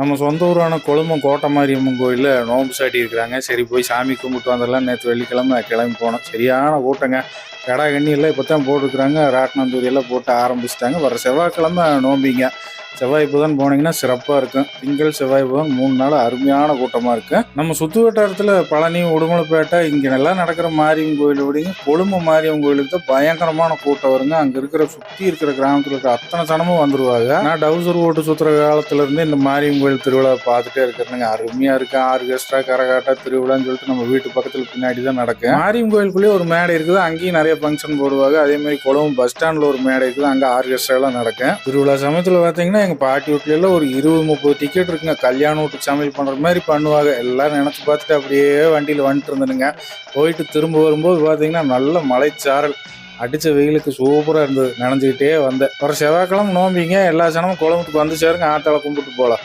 நம்ம சொந்த ஊரான கொழும்பம் கோட்டை மாரியம்மன் கோயிலில் நோம்பு சாட்டி இருக்கிறாங்க சரி போய் சாமி கும்பிட்டு வந்துடலாம். நேற்று வெள்ளிக்கிழமை கிளம்பி போனோம். சரியான கூட்டங்க. கடா கண்ணி எல்லாம் இப்போ தான் போட்டுருக்குறாங்க ராட்டினந்தூரியெல்லாம் போட்டு ஆரம்பிச்சிட்டாங்க. வர செவ்வாய்க்கிழமை நோம்பிங்க. செவ்வாய் புதன் போனீங்கன்னா சிறப்பாக இருக்கும். திங்கள் செவ்வாய் புதன் மூணு நாள் அருமையான கூட்டமாக இருக்கும் நம்ம சுற்று வட்டாரத்தில் பழனி உடுமலைப்பேட்டை இங்கே நல்லா நடக்கிற மாரியம்மன் கோயில் விடுங்க கொழும்பு மாரியம்மன் கோயிலுக்கு தான் பயங்கரமான கூட்டம் வருங்க. அங்கே இருக்கிற சுற்றி இருக்கிற கிராமத்தில் இருக்கிற அத்தனை சனமும் வந்துருவாங்க. நான் டவுசர் ஓட்டு சுற்றுற காலத்துலேருந்து இந்த மாரியம்மன் கோயில் திருவிழா பார்த்துட்டே இருக்கிறேங்க அருமையாக இருக்கும் ஆர்கெஸ்ட்ரா கரகாட்டா திருவிழான்னு சொல்லிட்டு நம்ம வீட்டு பக்கத்தில் பின்னாடி தான் நடக்கும். மாரியம்மன் கோயிலுக்குள்ளேயே ஒரு மேடை இருக்குது. அங்கேயும் நிறைய ஃபங்க்ஷன் போடுவாங்க. அதே மாதிரி குளம் பஸ் ஸ்டாண்டில் ஒரு மேடை இருக்குது அங்கே ஆர்கெஸ்ட்ராலாம் நடக்கும். திருவிழா சமயத்தில் பார்த்தீங்கன்னா எங்கள் பாட்டி வீட்டிலலாம் எல்லாம் ஒரு இருபது முப்பது டிக்கெட் இருக்குங்க. கல்யாண வீட்டுக்கு சமையல் பண்ணுற மாதிரி பண்ணுவாங்க. எல்லாரும் நினச்சி பார்த்துட்டு அப்படியே வண்டியில் வந்துட்டு இருந்தனுங்க. போயிட்டு திரும்ப வரும்போது பார்த்தீங்கன்னா நல்ல மலைச்சாரல். அடித்த வெயிலுக்கு சூப்பராக இருந்தது. நினஞ்சிக்கிட்டே வந்தேன். ஒரு செவ்வாய்க்கிழமை நோம்பிங்க. எல்லா சனமும் குழம்புக்கு வந்து சேருங்க. ஆத்தால கும்பிட்டு போகலாம்